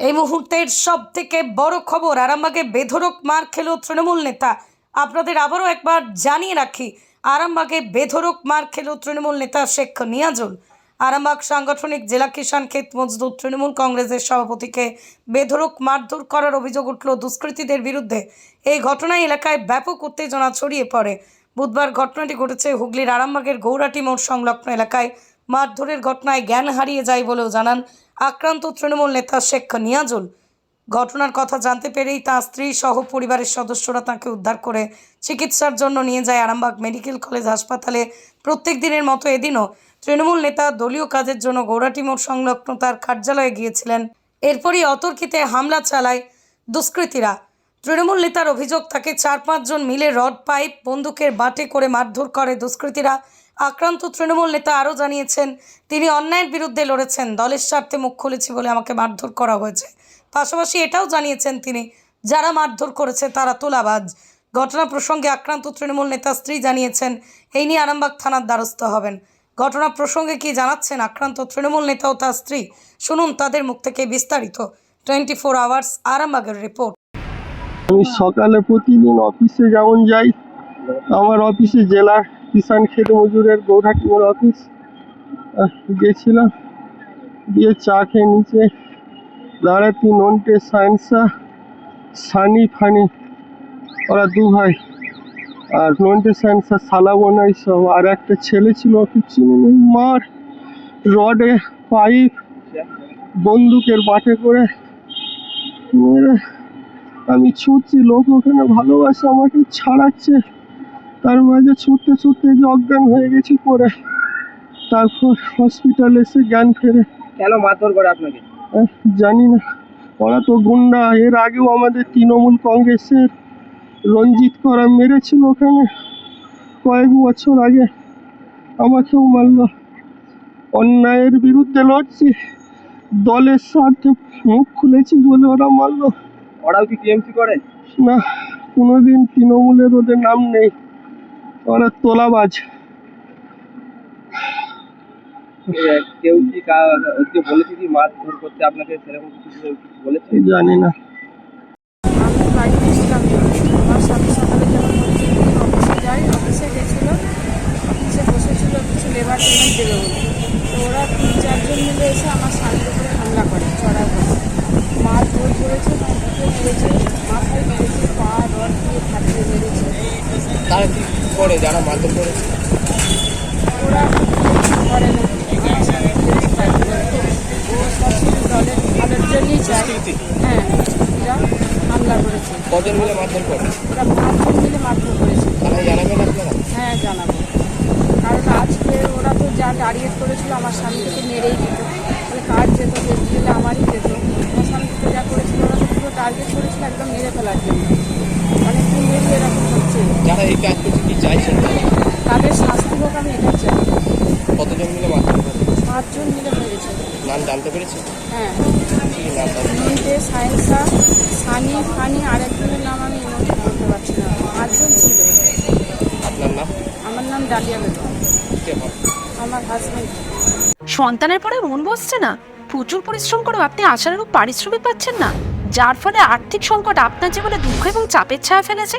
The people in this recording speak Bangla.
এই মুহূর্তের সব থেকে বড় খবর, আরামবাগে বেধরক মার খেলো তৃণমূল নেতা। আপনাদের আবারও একবার জানিয়ে রাখি, আরামবাগে বেধরক মার খেলো তৃণমূল নেতা শেখ নিয়াজুল। আরামবাগ সাংগঠনিক জেলা কিষাণ ক্ষেত মজদুর তৃণমূল কংগ্রেসের সভাপতিকে বেধরক মারধর করার অভিযোগ উঠল দুষ্কৃতীদের বিরুদ্ধে। এই ঘটনায় এলাকায় ব্যাপক উত্তেজনা ছড়িয়ে পড়ে। বুধবার ঘটনাটি ঘটেছে হুগলির আরামবাগের গৌরাটি মোড় সংলগ্ন এলাকায়। মারধরের ঘটনায় জ্ঞান হারিয়ে যায় বলেও জানান আক্রান্ত তৃণমূল নেতা শেখ নিয়াজুল। ঘটনার কথা জানতে পেরেই তার স্ত্রী সহ পরিবারের সদস্যরা তাকে উদ্ধার করে চিকিৎসার জন্য নিয়ে যায় আরামবাগ মেডিকেল কলেজ হাসপাতালে। প্রত্যেক দিনের মতো এদিনও তৃণমূল নেতা দলীয় কাজের জন্য গৌরাটি মোড় সংলগ্ন তার কার্যালয়ে গিয়েছিলেন। এরপরই অতর্কিতে হামলা চালায় দুষ্কৃতীরা। তৃণমূল নেতার অভিযোগ, তাকে চার পাঁচজন মিলে রড পাইপ, বন্দুকের বাটে করে মারধর করে দুষ্কৃতীরা। আক্রান্ত তৃণমূল নেতা আরও জানিয়েছেন, তিনি অন্যায়ের বিরুদ্ধে লড়েছেন, দলের স্বার্থে মুখ খুলেছি বলে আমাকে মারধর করা হয়েছে। পাশাপাশি এটাও জানিয়েছেন তিনি, যারা মারধর করেছে তারা তোলাবাজ। ঘটনা প্রসঙ্গে আক্রান্ত তৃণমূল নেতা স্ত্রী জানিয়েছেন, এই নিয়ে আরামবাগ থানার দ্বারস্থ হবেন। ঘটনা প্রসঙ্গে কি জানাচ্ছেন আক্রান্ত তৃণমূল নেতা ও তার স্ত্রী? শুনুন তাদের মুখ থেকে বিস্তারিত। টোয়েন্টি ফোর আওয়ার্স, আরামবাগের রিপোর্ট। আমি সকালে প্রতিদিন অফিসে যেমন যাই, আমার অফিসে জেলা কিষাণ খেত মজুরের গৌরহাটিমের অফিস আহ, গেছিলাম। দিয়ে চা খেয়ে নিচে দাঁড়াতি নন্টে সায়েন্সা সানি ফানি ওরা দু ভাই। আর নন্টে সায়েন্সা সালা বোনাই সব। আর একটা ছেলে ছিল অফিস চিনি নেই। মার রডে পাইপ বন্দুকের বাটে করে মেরে আমি ছুটছি লোক ওখানে ভালোবাসে আমাকে ছাড়াচ্ছে। তার মাঝে ছুটতে ছুটতে যে অজ্ঞান হয়ে গেছি পরে। তারপর হসপিটাল এসে জ্ঞান ফেরে। কেন মারধর করে আপনাকে? জানি না। ওরা তো গুন্ডা। এর আগেও আমাদের তৃণমূল কংগ্রেসের রঞ্জিত করা মেরেছিল ওখানে কয়েক বছর আগে। আমাকেও মারলো। অন্যায়ের বিরুদ্ধে লড়ছি। দলের স্বার্থে মুখ খুলেছি বলে ওরা মারলো। ওরাও কি টিএমসি করে? না কোনোদিন তৃণমূলের ওদের নাম নেই। ওরা তোলাবাজ। কেউ কি কা- ওদেরকে বলেছে কি মারধর করতে আপনাকে সেরকম কিছু বলেছে? জানি না। আমি বাড়িতে ছিলাম আমার সাথে সকালে যখন অফিসে যাই অফিসে গেছিল অফিসে বসেছিল কিছু লেবার পেমেন্ট দেবে বলে তো ওরা তিন চারজন মিলে এসে আমার শাড়ির উপরে হামলা করে চড়া করে মার ধর করেছে বুকে মেরেছে মাথায় মেরেছে পা রড দিয়ে ফাটিয়ে মেরেছে তারা কি করে যারা মারধর করেছে ওরা কিছু করে না আমার সাথে কিছু পায় না। ও সব কিছু দলের ভালোর জন্যই চায় হ্যাঁ এরা হামলা করেছে কজন মিলে মারধর করে? ওরা পাঁচজন মিলে মারধর করেছে তারা হ্যাঁ জানাব কারণ আজকে ওরা তো যা টার্গেট করেছিল আমার স্বামীকে মেরেই দিত তাহলে কাজ যেত গেলে আমারই যেত আমার স্বামীকে যা করেছিল ওরা তো টার্গেট করেছিল একদম মেরে ফেলার জন্য অনেকদিন ধরেই এরকম হচ্ছে যারা এই কাজ করছে কি চাইছেন তাদের শাস্তি হোক আমি এটা চাই কতজন মিলে মারধর করে পাঁচজন মিলে মেরেছে পেরেছে হ্যাঁ। নাম সায়েন্সা সানি ফানি আরেকজনের নাম আমি পারছি না। পাঁচজন ছিল। আপনার নাম? আমার নাম ডালিয়া বেগম। আমার হাজব্যান্ড সন্তানের পরে মন বসছে না। প্রচুর পরিশ্রম করেও আপনি আশানুরূপ পারিশ্রমিক পাচ্ছেন না। যার ফলে আর্থিক সংকট আপনার জীবনে দুঃখ এবং চাপের ছায়া ফেলেছে।